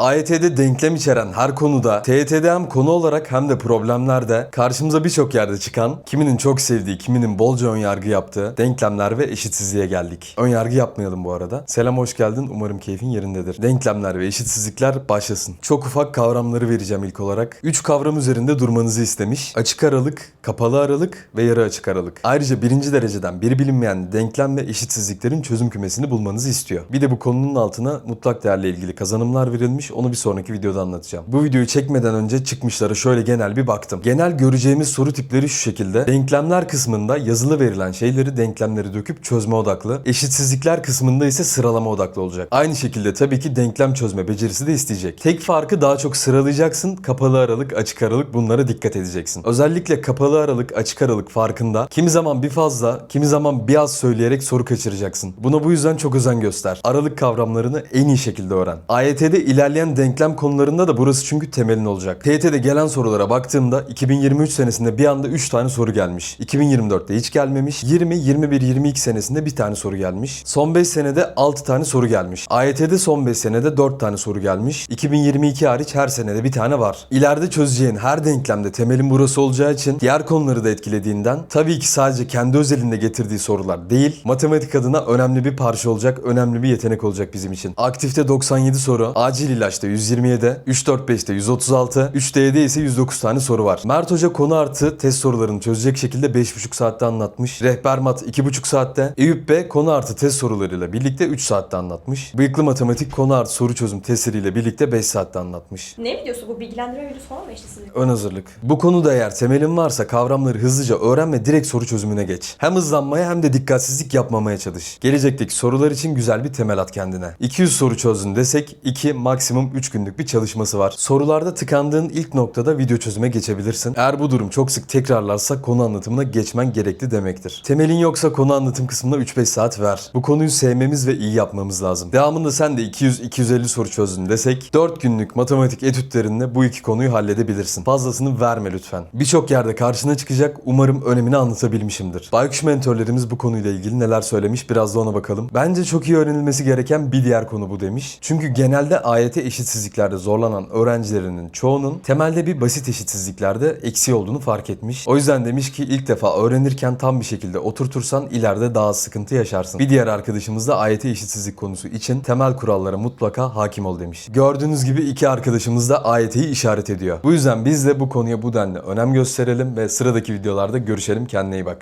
AYT'de denklem içeren her konuda, TYT'de hem konu olarak hem de problemlerde karşımıza birçok yerde çıkan, kiminin çok sevdiği, kiminin bolca önyargı yaptığı denklemler ve eşitsizliğe geldik. Önyargı yapmayalım bu arada. Selam hoş geldin. Umarım keyfin yerindedir. Denklemler ve eşitsizlikler başlasın. Çok ufak kavramları vereceğim ilk olarak. Üç kavram üzerinde durmanızı istemiş. Açık aralık, kapalı aralık ve yarı açık aralık. Ayrıca birinci dereceden bir bilinmeyen denklem ve eşitsizliklerin çözüm kümesini bulmanızı istiyor. Bir de bu konunun altına mutlak değerle ilgili kazanımlar verilmiş. Onu bir sonraki videoda anlatacağım. Bu videoyu çekmeden önce çıkmışlara şöyle genel bir baktım. Genel göreceğimiz soru tipleri şu şekilde. Denklemler kısmında yazılı verilen şeyleri denklemleri döküp çözme odaklı. Eşitsizlikler kısmında ise sıralama odaklı olacak. Aynı şekilde tabii ki denklem çözme becerisi de isteyecek. Tek farkı daha çok sıralayacaksın. Kapalı aralık, açık aralık bunlara dikkat edeceksin. Özellikle kapalı aralık, açık aralık farkında kimi zaman bir fazla, kimi zaman bir az söyleyerek soru kaçıracaksın. Buna bu yüzden çok özen göster. Aralık kavramlarını en iyi şekilde öğren. AYT'de ilerleyen denklem konularında da burası çünkü temelin olacak. TYT'de gelen sorulara baktığımda 2023 senesinde bir anda 3 tane soru gelmiş. 2024'te hiç gelmemiş. 20, 21, 22 senesinde bir tane soru gelmiş. Son 5 senede 6 tane soru gelmiş. AYT'de son 5 senede 4 tane soru gelmiş. 2022 hariç her senede bir tane var. İleride çözeceğin her denklemde temelin burası olacağı için diğer konuları da etkilediğinden tabii ki sadece kendi özelinde getirdiği sorular değil, matematik adına önemli bir parça olacak, önemli bir yetenek olacak bizim için. Aktifte 97 soru, acil ilaçta 127, 3-4-5'te 136, 3D'de ise 109 tane soru var. Mert Hoca konu artı test sorularını çözecek şekilde 5,5 saatte anlatmış. Rehber mat 2,5 saatte. Eyüp Bey konu artı test sorularıyla birlikte 3 saatte anlatmış. Bıyıklı matematik konu artı soru çözüm testleriyle birlikte 5 saatte anlatmış. Ne videosu bu? Bilgilendirme videosu falan mı eşitsizlik? Ön hazırlık. Bu konuda eğer temelin varsa kavramları hızlıca öğren ve direkt soru çözümüne geç. Hem hızlanmaya hem de dikkatsizlik yapmamaya çalış. Gelecekteki sorular için güzel bir temel at kendine. 200 soru çözdün desek 2 maksimum 3 günlük bir çalışması var. Sorularda tıkandığın ilk noktada video çözüme geçebilirsin. Eğer bu durum çok sık tekrarlarsa konu anlatımına geçmen gerekli demektir. Temelin yoksa konu anlatım kısmına 3-5 saat ver. Bu konuyu sevmemiz ve iyi yapmamız lazım. Devamında sen de 200-250 soru çözdün desek 4 günlük matematik etütlerinle bu iki konuyu halledebilirsin. Fazlasını verme lütfen. Birçok yerde karşına çıkacak. Umarım önemini anlatabilmişimdir. Baykuş mentorlarımız bu konuyla ilgili neler söylemiş biraz da ona bakalım. Bence çok iyi öğrenilmesi gereken bir diğer konu bu demiş. Çünkü genelde AYT eşitsizliklerde zorlanan öğrencilerinin çoğunun temelde bir basit eşitsizliklerde eksiği olduğunu fark etmiş. O yüzden demiş ki ilk defa öğrenirken tam bir şekilde oturtursan ileride daha sıkıntı yaşarsın. Bir diğer arkadaşımız da AYT eşitsizlik konusu için temel kurallara mutlaka hakim ol demiş. Gördüğünüz gibi iki arkadaşımız da AYT'yi işaret ediyor. Bu yüzden biz de bu konuya bu denli önem gösterelim ve sıradaki videolarda görüşelim. Kendine iyi bak.